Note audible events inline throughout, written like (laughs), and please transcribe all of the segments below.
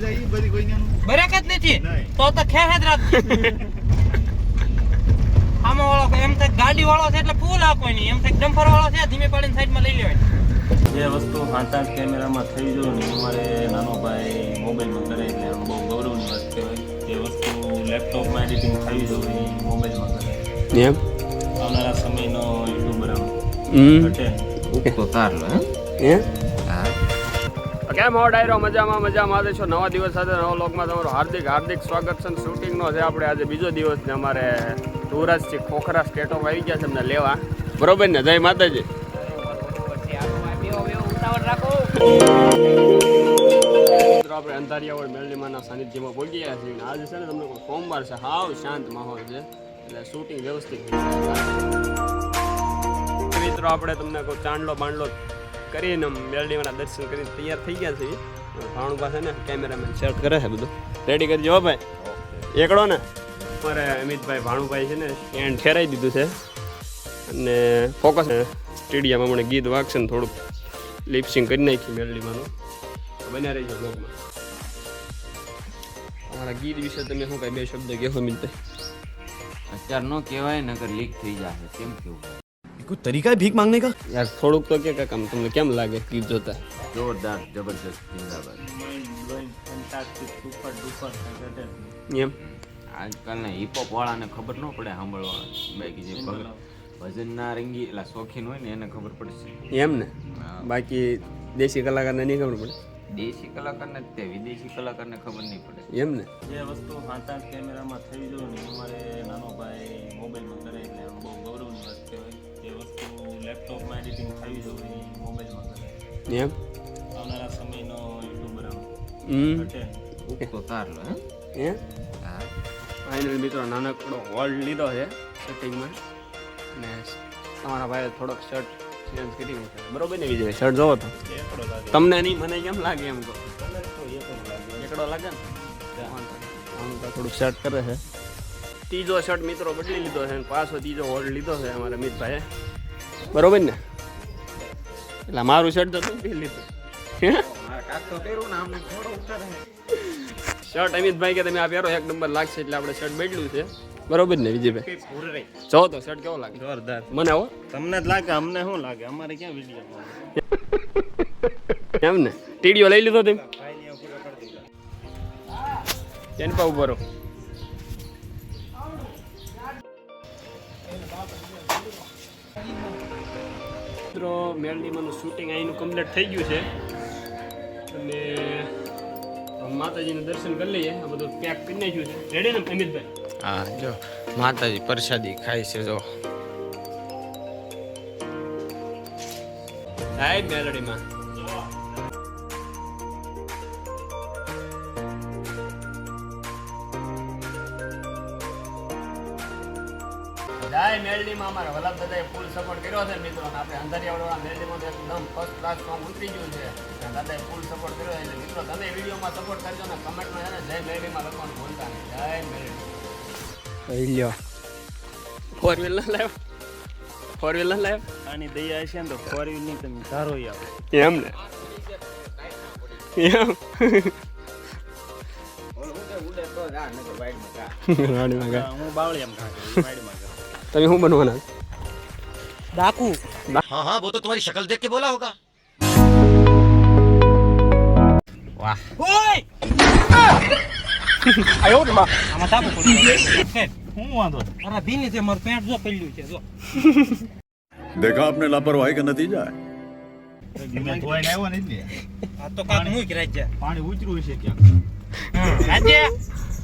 બરેક જ નથી. તો તો ખેર જ રાખજે. (laughs) આમાં વાળો એમ થાય ગાડી વાળો છે એટલે ફૂલ આપો નહીં એમ થાય ડમ્પર વાળો છે ધીમે પાડીને સાઈડમાં લઈ લેવાય. જે વસ્તુ સાત આઠ કેમેરામાં થઈ ગયું ને અમારે નાનો ભાઈ મોબાઈલમાં કરે એટલે આમ બહુ ગૌરવની વાત કહેવાય. જે વસ્તુ લેપટોપમાં એડિટિંગ થઈ જવું એ મોબાઈલમાં કરે. એમ? આવનારા સમયનો યુટ્યુબર આમ હમ. ઘટે. તો તાર હે? કેમ હો ડાયરો? મજામાં મજામાં. આવે છો નવા દિવસ સાથે નવા લોકમાં તમારું હાર્દિક હાર્દિક સ્વાગત છે શૂટિંગનો છે આપણે આજે બીજો દિવસ ને અમારે સુરતથી ખોખરા સ્ટેટ આવી ગયા છે અમને લેવા. બરોબર ને? જય માતાજી. આપણે અંધારિયાવળ મેલડીમાના સાનિધ્યમાં પહોંચી ગયા છીએ આજે છે ને તમને કોઈ સોમવાર છે. હાવ શાંત માહોલ છે. એટલે શૂટિંગ વ્યવસ્થિત મિત્રો, આપણે તમને કોઈ ચાંદલો બાંડલો કરીને મેળડીવાના દર્શન કરીને તૈયાર થઈ ગયા છીએ ભાણું પાસે ને કેમેરામેન સેટ કરે છે બધું. રેડી કરજો હો ભાઈ. એકડો ને. અમારે અમિતભાઈ ભાણુભાઈ છે ને સ્ટેન્ડ ઠેરાઈ દીધું છે. અને ફોકસ સ્ટેડિયમ મને ગીત વાગશે ને થોડુંક. લિપસિંગ કરી નાખી મેલડીમાંનું. બન્યા રહીજો બ્લોગમાં અમારા ગીત વિશે તમે શું કાંઈ બે શબ્દ કહેશો અમિતભાઈ? અત્યાર ન કહેવાય નગર લીક થઈ જશે. કેમ કેવું कोई तरीका है भीख मांगने का યાર થોડુંક તો કે કામ તમને કેમ લાગે ગીત જોતા જોરદાર જબરદસ્ત જિંદાબાદ mind blowing fantastic super duper ઘટે એમ આજકાલના હિપહોપ વાળાને ખબર ન પડે સાંભળવા બાકી જે ભગ- ભજનના રંગી એટલે શોખીન હોય ને એને ખબર પડશે એમ ને બાકી દેશી કલાકારને નહીં ખબર પડે દેશી કલાકારને જ તે વિદેશી કલાકારને ખબર નહીં પડે એમ ને જે વસ્તુ સાત આઠ કેમેરામાં થઈ ગયું ને અમારે નાનો એમ આવનારા સમયનો યુટ્યુબર હમ ઘટે તો તાર લો હે હે હા ફાઇનલ મિત્રો નાનકડો હોલ્ડ લીધો છે સેટિંગમાં અને તમારા ભાઈએ થોડોક શર્ટ ચેન્જ કરી મૂક્યો બરોબર ને વિજય? શર્ટ જોવો તો. તમને નહીં મને કેમ લાગે એમ તો એકડો લાગે ને? થોડુંક શર્ટ કરે છે. ત્રીજો શર્ટ મિત્રો બદલી લીધો છે અને પાછો ત્રીજો હોલ્ડ લીધો છે અમારા અમિતભાઈએ બરોબર ને? એટલે મારું શર્ટ તો શર્ટ લીધું. શર્ટ અમિતભાઈ કે તમે આ પહેરો એક નંબર લાગશે એટલે આપણે શર્ટ બદલ્યું છે. બરોબર ને વિજયભાઈ? જો તો શર્ટ કેવો લાગે? જોરદાર. મને હો. તમને જ લાગે અમને શું લાગે? અમારે ક્યાં વીડિયો એમ ને? ટીડીઓ લઈ લીધો તમે? એની પર ઊભો રહો. મિત્રો મેલડીમાંનું શૂટિંગ અહીંનું કમ્પ્લીટ થઈ ગયું છે. અને માતાજીનું દર્શન કરી લઈએ. આ બધું પેક કરી નાખ્યું છે. રેડી ને, અમિતભાઈ? હા, જો, માતાજી પ્રસાદી ખાય છે, જો. હાય, મેલડીમાં. જય મેલડીમાં અમારા વલ્લભ દાદાએ ફૂલ સપોર્ટ કર્યો છે મિત્રો. આપણે અંધારિયાવાળા મેલડીમાં માં એકદમ ફર્સ્ટ ક્લાસ ફોર્મ ઉતરી ગયું છે. દાદાએ ફૂલ સપોર્ટ કર્યો એટલે મિત્રો તમે વિડીયોમાં સપોર્ટ કરજો ને કમેન્ટમાં છે ને જય મેલડીમાં લખવાનું ભૂલતા નહીં. જય મેલડી. લ્યો. ફોર વ્હીલર ના ફોર વ્હીલર ના આની દયા છે ને તો ફોર વ્હીલની તમે ધારો આવે. એમ ને? એમ? રાણીમાં (laughs) હું બાવળી એમ ખા કરું વાડીમાં કરું તમે શું બનવાના ડાકુ હા હા વો તો તમારી શક્લ દેખ કે બોલા હોગા વાહ ઓય આયો ને આમાં તાપો પડી હું વાંધો અરે ભીની છે મારું પેન્ટ જો પેલ્યું છે જો દેખા આપને લાપરવાહી કે નતીજા મેં ધોઈને આવ્યો ને એટલે આ તો કાક પાણી ઉતર્યું છે ક્યાં રાજ્ય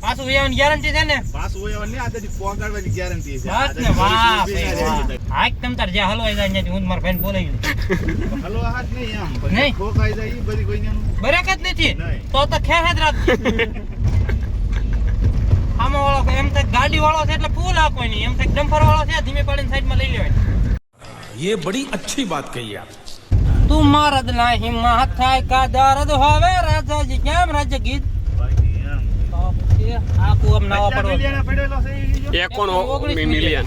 પાછું વેવાની ગેરંટી છે ને પાછું હોય એવા નહીં આદથી પહોંચાડવાની ગેરંટી છે વાત ને વાહ ભાઈ વાહ હાક તમ તાર જ્યાં હલવાઈ જાય ત્યાંથી હું મારા ભાઈને બોલાવી લઉં હલવો હાથ નહીં આમ પછી નહીં. ઠોકાઈ જાય ઈ બધી કોઈ ન્યાનું બરેક જ નથી નહીં. તો તો ખેર જ રાખજે (laughs) આમાં વાળો એમ થાય ગાડી વાળો છે એટલે ફૂલ આપો નહીં એમ થાય ડમ્પર વાળો છે ધીમે પાડીને સાઈડમાં લઈ લેવાય ये બડી अच्छी बात कही आप તું મરદ નહીં હિંમત થાય કા દર્દ હવે રાજાજી કેમ રાજા ગીત બાકી એમ પછી આમ નાવા પડો? એકોણ મિલિયન.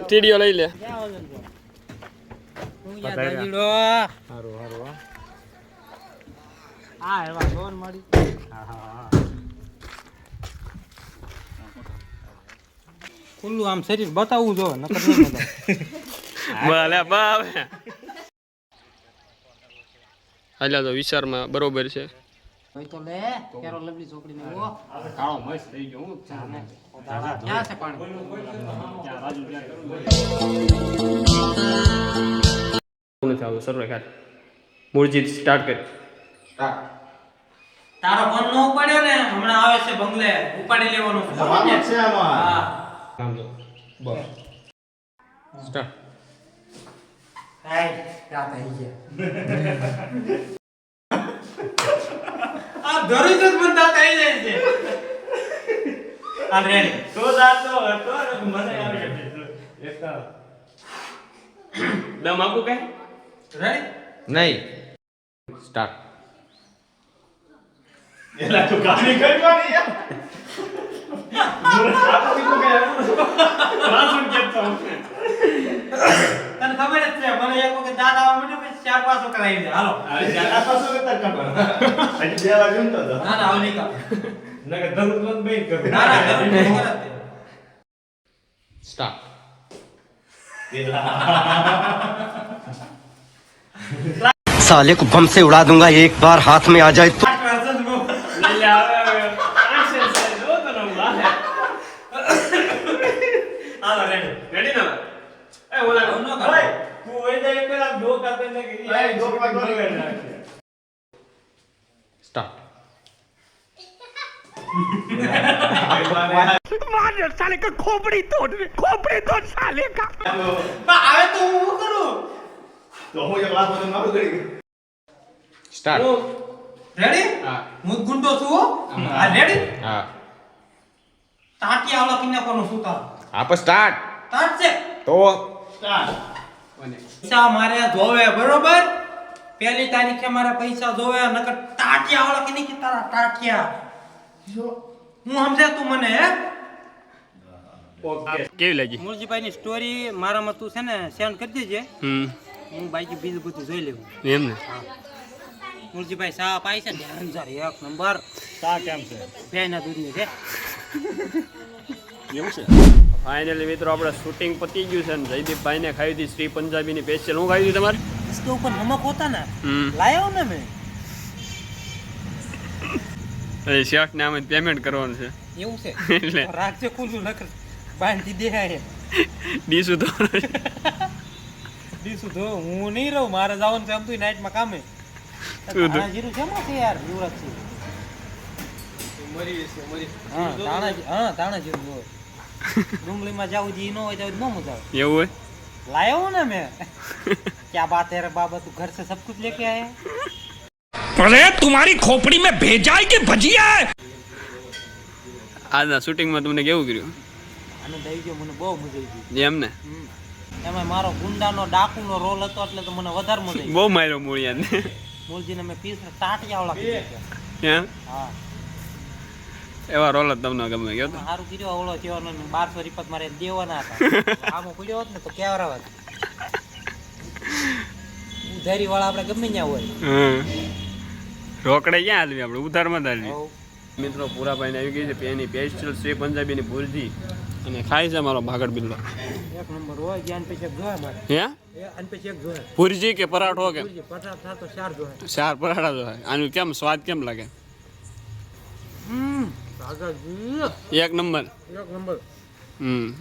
ટીડીઓ આ ખુલ્લું આમ શરીર બતાવવું જો નકર ભલે બાવે હાલ્યા તો વિચારમાં બરોબર છે. હોય તો લે કેરો લવલી છોકરીને ઓ કાળો મસ્ત થઈ ગયો હું. ક્યાં છે પાણી? નથી આવતું સર્વે ખાત મૂળજી સ્ટાર્ટ કરી. તારો ફોન નો ઉપાડ્યો ને? હમણાં આવે છે બંગલે. ઉપાડી લેવાનો. છે આમાં. હા. બસ. સ્ટાર્ટ હાય રાત આવી ગયા આ દરરોજ જ બંધા થઈ જાય છે. આ રેડી. તો જાતો હતો મને આવે દમ આપું કઈ? રેડી નહીં. સ્ટાર્ટ એલા તું ગાડી કરવાની યાર? (laughs) તને ખબર જ છે મને એક વખત દાદા આવવા માંડ્યો પછી ચાર પાંચ વખત આવી જાય હાલો આ પાછું કરતા કાપડ હજી બે વાર જમતો હતો ના ના હવે નહીં કાપ નકર ધરું ધરું બેન કરું ના ના જરૂર નહીં કરે તે. સ્ટાર્ટ साले को बम से उड़ा दूंगा एक बार हाथ में आ जाए तो આઠ વાર (coughs) એ ઓલા ન કરે. તું પેલા કાપે ને કે એ ડો કાપે ને. બગાડ નાખે. સ્ટાર્ટ પણ આવે તો હું કરું? તો હું એક લાખ બધું મારું કરી સ્ટાર્ટ રેડી હા? હું. ગુંડો છું હા? રેડી હા ટાટિયા વાળા કિન્ના કોનો સુતા આપ સ્ટાર્ટ સ્ટાર્ટ છે. તો પૈસા મારે જોવે બરોબર? પહેલી તારીખે મારા પૈસા જોવે નકર ટાટિયા વાળા કે નહીં કે તારા ટાટિયા. હું સમજે તું મને હે? કેવી લાગી? મુરજીભાઈ ની સ્ટોરી મારામાં તું છે ને સેન્ડ કરી દેજે. હમ. હું બાકી બીજું બધું જોઈ લેવું એમ ને? મુરજીભાઈ સાપ આવી છે ને એક નંબર. સા કેમ છે. ભેના દૂધની છે. ફાઇનલી મિત્રો આપણે શૂટિંગ પતી ગયું છે ને જયદીપભાઈને ખાવી હતી શ્રી પંજાબીની સ્પેશિયલ હું ખાવી હતી તમારે इसके ऊपर नमक होता ना હમ लाया हूं ना मैं એ શેઠ ને આમાં પેમેન્ટ કરવાનું છે એવું છે (laughs) એટલે રાખજે ખુલ્લું નકર બાંધી દે હે ડીશું તો દીસું તો હું નહીં રહું મારે જવાનું છે આમ તો નાઈટમાં કામે શું તો? જીરું છે માં છે યાર યુવરાજ છે હા તાણા જી- હા તાણા જીરું જો (laughs) ડુંગળીમાં જાવું જી ન હોય તો ન મજા આવે એવું હોય लाया हूं ना मैं (laughs) क्या बात है रे बाबा तू घर से सब कुछ लेके आया है? अरे तुम्हारी खोपड़ी में भेजा है कि भजिया है આજના શૂટિંગમાં તમને કેવું કર્યું આનંદ આવી ગયો મને બહુ મજા આવી ગઈ એમ ને હમ. એમાં મારો ગુંડાનો ડાકુનો રોલ હતો એટલે તો મને વધારે મજા આવી બહુ માર્યો મૂળિયાને મૂળજીને મેં પીસ ટાટિયા વાળા કીધા એમ હા એવા રોલ જ તમને ગમે ગયો સારું કીધું ઓળો થયો બારસો રિપત મારે દેવાના હતા. (laughs) આમાં ખુલ્યો હોત ને તો કેવરા હોત. ઉધારી વાળા આપણે ગમે ત્યાં હોય. રોકડે ક્યાં હાલવી આપણે? ઉધારમાં જ હાલવી. મિત્રો પૂરા પાઈને આવી ગઈ છે એની પેસ્ટલ શ્રી પંજાબીની ભૂલજી અને ખાય છે મારો ભાગડ બિલ્લો એક નંબર હોય જ્ઞાન પછી જોયા મારે. હે? જોયા ભુરજી કે પરાઠો કે? ચાર જોયા પરાઠા તો આનું કેમ સ્વાદ કેમ લાગે? હમ. એક નંબર. એક નંબર. હમ.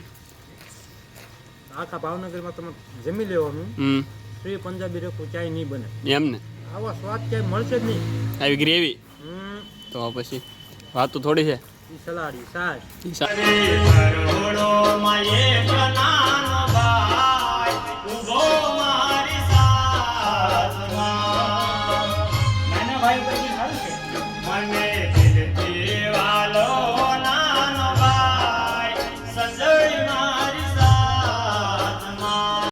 આખા ભાવનગરમાં તમે જમી લેવાનું હમ. શ્રી પંજાબી રેખું ચાય નહીં બને. એમ ને? આવા સ્વાદ ક્યાંય મળશે જ નહીં. આવી ગ્રેવી? હમ. તો પછી વાત તો થોડી છે. સલાડી સાસ.